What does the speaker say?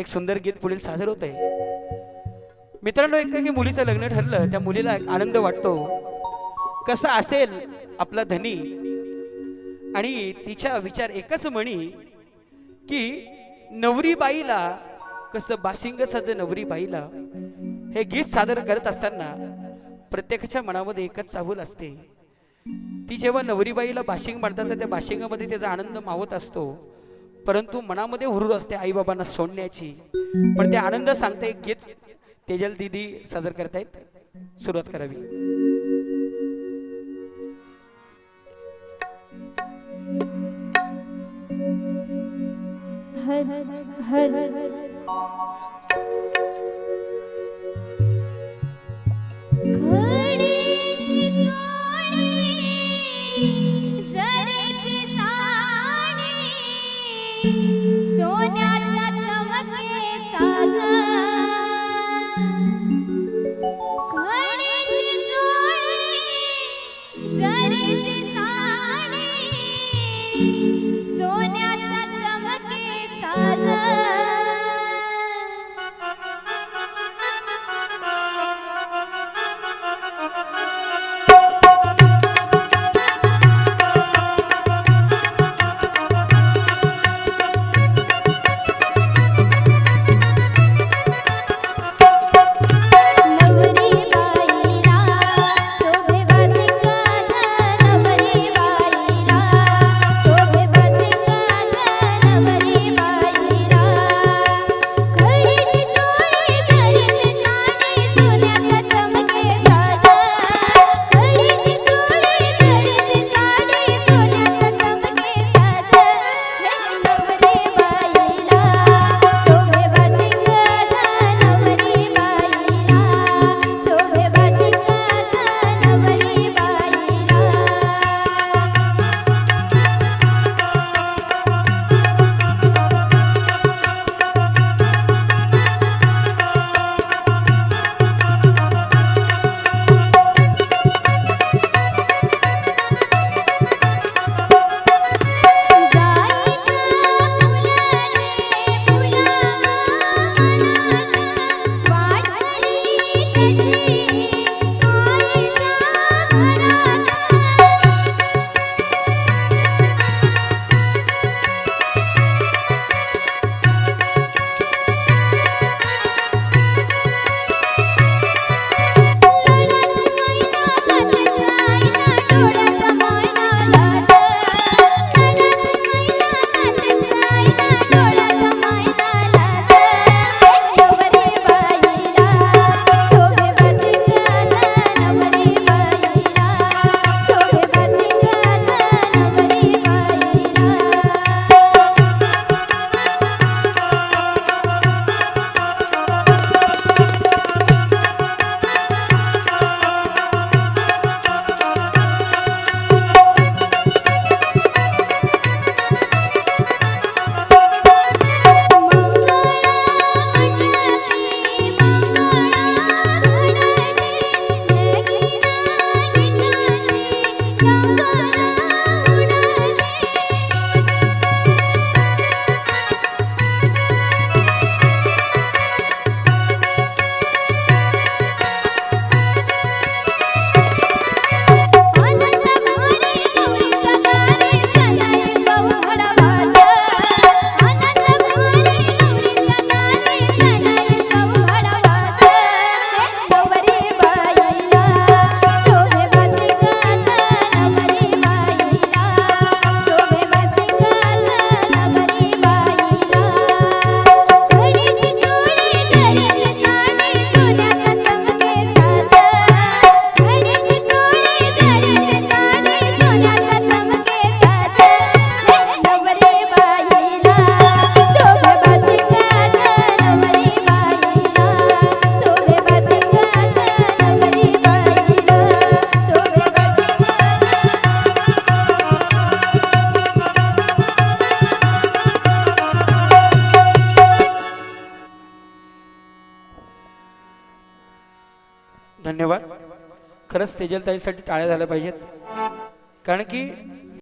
एक सुंदर गीत पुढील सादर होत आहे मित्रांनो एका मुलीचं लग्न ठरलं त्या मुलीला एक आनंद वाटतो. कसा असेल आपला धनी? आणि तिच्या विचार एकच म्हणी की नवरी बाईला कसं बासिंग जे नवरी बाईला हे गीत सादर करत असताना प्रत्येकाच्या मनामध्ये एकच चाहूल असते. ती जेव्हा नवरीबाईला बाशिंग म्हणतात तर त्या बाशिंगामध्ये त्याचा आनंद मावत असतो. परंतु मनामध्ये हुरूर असते आईबाबांना सोडण्याची. पण ते आनंद सांगते एक गीत तेजल दिदी सादर करतायत. सुरुवात करावी. हर हर. धन्यवाद. खरंच तेजलताईसाठी टाळ्या झाल्या पाहिजेत. कारण की